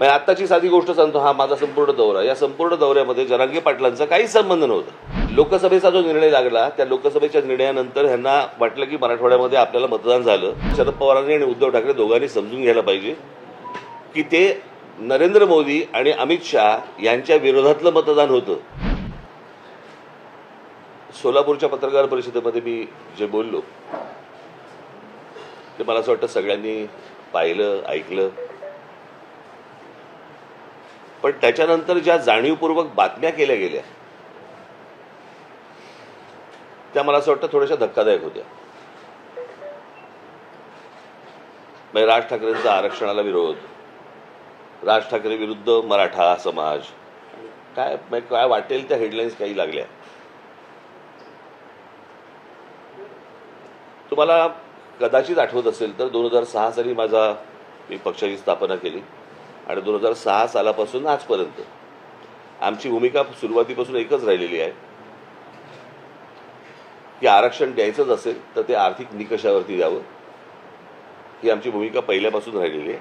मग आत्ताची साधी गोष्ट सांगतो हा माझा संपूर्ण दौरा. या संपूर्ण दौऱ्यामध्ये जरांगे पाटलांचा काही संबंध नव्हता. लोकसभेचा जो निर्णय लागला त्या लोकसभेच्या निर्णयानंतर ह्यांना वाटलं की मराठवाड्यामध्ये आपल्याला मतदान झालं. शरद पवारांनी आणि उद्धव ठाकरे दोघांनी समजून घ्यायला पाहिजे की ते नरेंद्र मोदी आणि अमित शहा यांच्या विरोधातलं मतदान होतं. सोलापूरच्या पत्रकार परिषदेमध्ये मी जे बोललो ते मला असं वाटतं सगळ्यांनी पाहिलं ऐकलं. पण त्याच्यानंतर ज्या जाणीवपूर्वक बातम्या केल्या गेल्या त्या मला असं वाटतं थोड्याशा धक्कादायक होत्या. म्हणजे राज ठाकरेंचा आरक्षणाला विरोध राज ठाकरे विरुद्ध मराठा समाज काय म्हणजे काय वाटेल त्या हेडलाईन्स काही लागल्या. तुम्हाला कदाचित आठवत असेल तर दोन हजार सहा साली माझा मी पक्षाची स्थापना केली. आणि दोन हजार सहा सालापासून आजपर्यंत. आमची भूमिका सुरुवातीपासून एकच राहिलेली आहे. की आरक्षण द्यायचंच असेल तर ते आर्थिक निकषावरती द्यावं ही आमची भूमिका पहिल्यापासून राहिलेली आहे.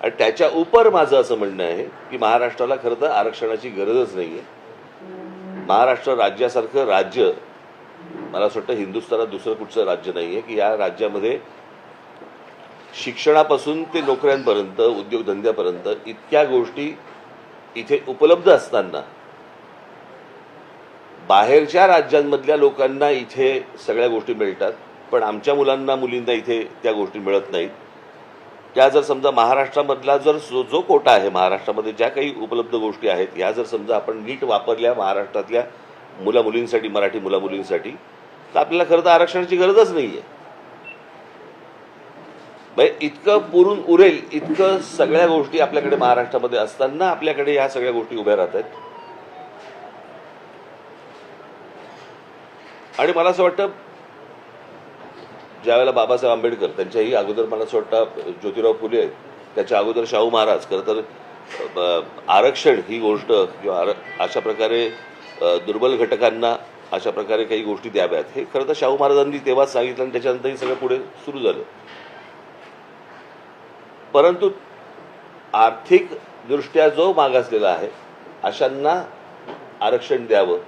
आणि त्याच्या उपर माझं असं म्हणणं आहे की महाराष्ट्राला खरं तर आरक्षणाची गरजच नाही आहे महाराष्ट्र राज्यासारखं राज्य मला असं वाटतं हिंदुस्थानात दुसरं कुठचं राज्य नाही आहे की या राज्यामध्ये शिक्षणापासून ते नोकऱ्यांपर्यंत उद्योगधंद्यापर्यंत इतक्या गोष्टी इथे उपलब्ध असताना बाहेरच्या राज्यांमधल्या लोकांना इथे सगळ्या गोष्टी मिळतात पण आमच्या मुलांना मुलींना इथे त्या गोष्टी मिळत नाहीत. त्या जर समजा महाराष्ट्रामधला जर जो जो कोटा आहे महाराष्ट्रामध्ये ज्या काही उपलब्ध गोष्टी आहेत ह्या जर समजा आपण नीट वापरल्या महाराष्ट्रातल्या मुला मुलींसाठी मराठी मुला मुलींसाठी तर आपल्याला खरं तर आरक्षणाची गरजच नाही आहे म्हणजे इतकं पुरून उरेल इतकं सगळ्या गोष्टी आपल्याकडे महाराष्ट्रामध्ये असताना आपल्याकडे ह्या सगळ्या गोष्टी उभ्या राहत आहेत आणि मला असं वाटतं ज्यावेळेला बाबासाहेब आंबेडकर त्यांच्याही अगोदर मला असं वाटतं ज्योतिराव फुले त्याच्या अगोदर शाहू महाराज खरं तर आरक्षण ही गोष्ट किंवा आर अशा प्रकारे दुर्बल घटकांना अशा प्रकारे काही गोष्टी द्याव्यात हे खरं तर शाहू महाराजांनी तेव्हाच सांगितलं आणि त्याच्यानंतर हे सगळं पुढे सुरू झालं. परंतु आर्थिकदृष्ट्या जो मागासलेला आहे अशांना आरक्षण द्यावं.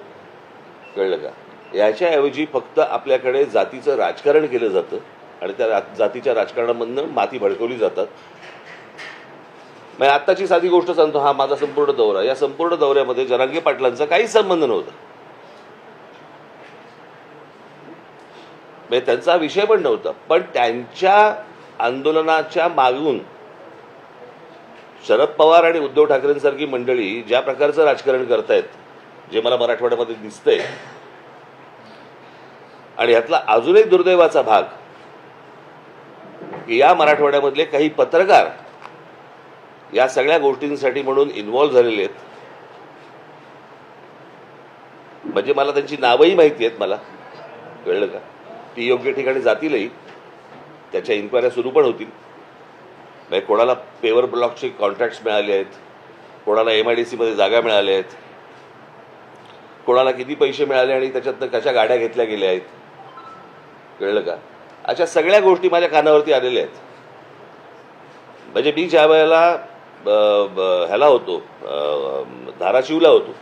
कळलं का? याच्याऐवजी फक्त आपल्याकडे जातीचं राजकारण केलं जातं आणि त्या जातीच्या राजकारणामधनं माती भडकवली जातात. म्हणजे आत्ताची साधी गोष्ट सांगतो हा माझा संपूर्ण दौरा. या संपूर्ण दौऱ्यामध्ये जरांगे पाटलांचा काहीच संबंध नव्हता. म्हणजे त्यांचा विषय पण नव्हता. पण त्यांच्या आंदोलनाच्या मागून शरद पवार आणि उद्धव ठाकरेंसारखी मंडळी ज्या प्रकारचं राजकारण करतायत जे मला मराठवाड्यामध्ये दिसतंय आणि ह्यातला अजून एक दुर्दैवाचा भाग की या मराठवाड्यामधले काही पत्रकार या सगळ्या गोष्टींसाठी म्हणून इन्व्हॉल्व्ह झालेले आहेत. म्हणजे मला त्यांची नावंही माहिती आहेत मला कळलं का? ती योग्य ठिकाणी जातीलही. त्याच्या इन्क्वायऱ्या सुरू पण होतील. म्हणजे कोणाला पेवर ब्लॉकचे कॉन्ट्रॅक्ट्स मिळाले आहेत कोणाला एम आय डी सीमध्ये जागा मिळाल्या आहेत कोणाला किती पैसे मिळाले आणि त्याच्यातनं कशा गाड्या घेतल्या गेल्या आहेत कळलं का? अशा सगळ्या गोष्टी माझ्या कानावरती आलेल्या आहेत. म्हणजे मी ज्या वेळेला ब- ब- ह्याला होतो धाराशिवला होतो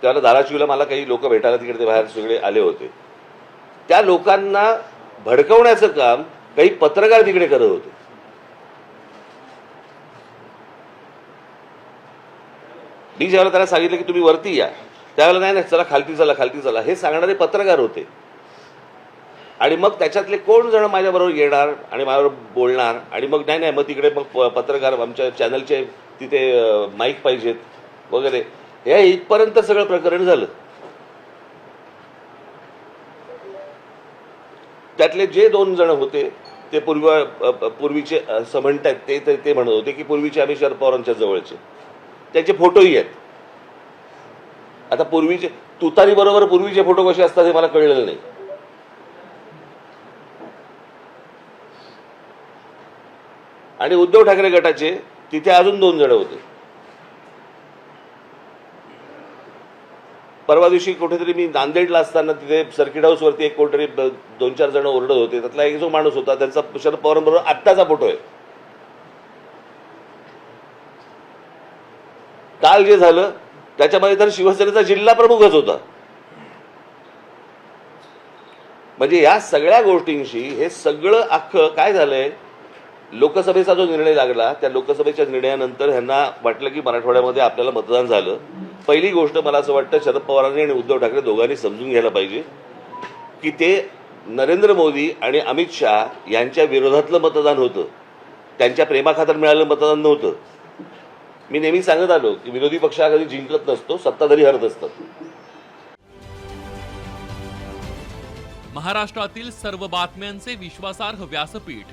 त्यावेळेला धाराशिवला मला काही लोक भेटायला तिकडे ते बाहेर सगळे आले होते. त्या लोकांना भडकवण्याचं काम काही पत्रकार तिकडे करत होते. मी ज्यावेळेला त्याला सांगितलं की तुम्ही वरती या. त्यावेळेला नाही नाही चला खालती चला खालती चला. हे सांगणारे पत्रकार होते. आणि मग त्याच्यातले कोण जण माझ्याबरोबर येणार आणि माझ्याबरोबर बोलणार? आणि मग नाही नाही मग तिकडे मग पत्रकार आमच्या चॅनलचे तिथे माईक पाहिजेत वगैरे. हे इथपर्यंत सगळं प्रकरण झालं. त्यातले जे दोन जण होते ते पूर्वी पूर्वीचे असं आहेत ते ते- ते म्हणत होते की पूर्वीचे आम्ही शरद पवारांच्या जवळचे. त्यांचे फोटोही आहेत. आता पूर्वीचे तुतारी बरोबर पूर्वीचे फोटो कसे असतात हे मला कळलेलं नाही. आणि उद्धव ठाकरे गटाचे तिथे अजून दोन जण होते. परवा दिवशी कुठेतरी मी नांदेडला असताना तिथे सर्किट हाऊसवरती एक कोणतरी दोन चार जण ओरडत होते. त्यातला एक जो माणूस होता त्यांचा शरद पवारांबरोबर आत्ताचा फोटो आहे. काल जे झालं त्याच्यामध्ये तर शिवसेनेचा जिल्हा प्रमुखच होता. म्हणजे या सगळ्या गोष्टींशी हे सगळं अख्खं काय झालंय? लोकसभेचा जो निर्णय लागला त्या लोकसभेच्या निर्णयानंतर ह्यांना वाटलं की मराठवाड्यामध्ये आपल्याला मतदान झालं. पहिली गोष्ट मला असं वाटतं शरद पवारांनी आणि उद्धव ठाकरे दोघांनी समजून घ्यायला पाहिजे की ते नरेंद्र मोदी आणि अमित शहा यांच्या विरोधातलं मतदान होतं. त्यांच्या प्रेमाखातर मिळालेलं मतदान नव्हतं. मी नेहमी सांगत आलो की विरोधी पक्ष हा कधी जिंकत नसतो सत्ताधारी हरत असतात. महाराष्ट्रातील सर्व बातम्यांचे विश्वासार्ह व्यासपीठ.